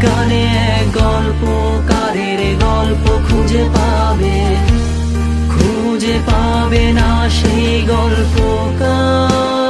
এক গানে এক গল্পকারের গল্প খুঁজে পাবে। খুঁজে পাবে না সেই গল্পকার।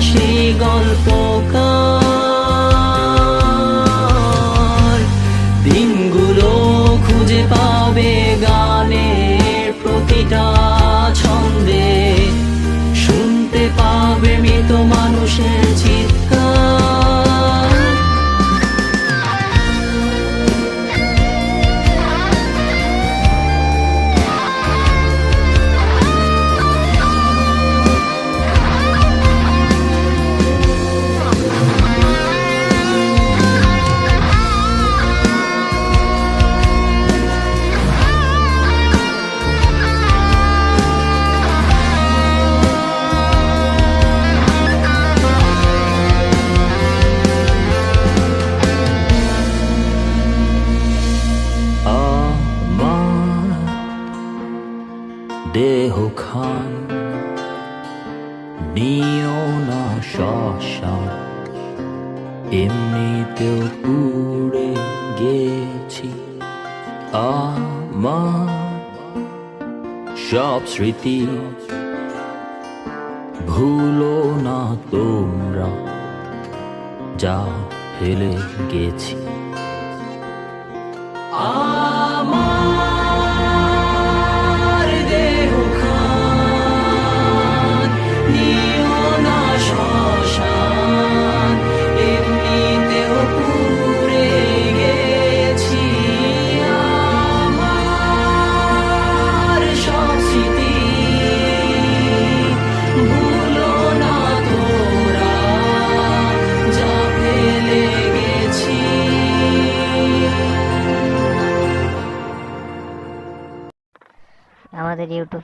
সেই গল্পকার দিনগুলো খুঁজে পাবে গানের প্রতিটা ছন্দে। শুনতে পাবে মৃত মানুষের চিৎকার দেহ খান, নিও না শ্মশান এমনিতেও পুড়ে গেছি। আমার সব স্মৃতি ভুলো না তোমরা, যা ফেলে গেছি।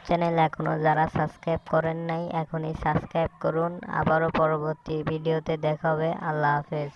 চ্যানেল এখনও যারা সাবস্ক্রাইব করেন নাই, এখনই সাবস্ক্রাইব করুন। আবারও পরবর্তী ভিডিওতে দেখা হবে। আল্লাহ হাফেজ।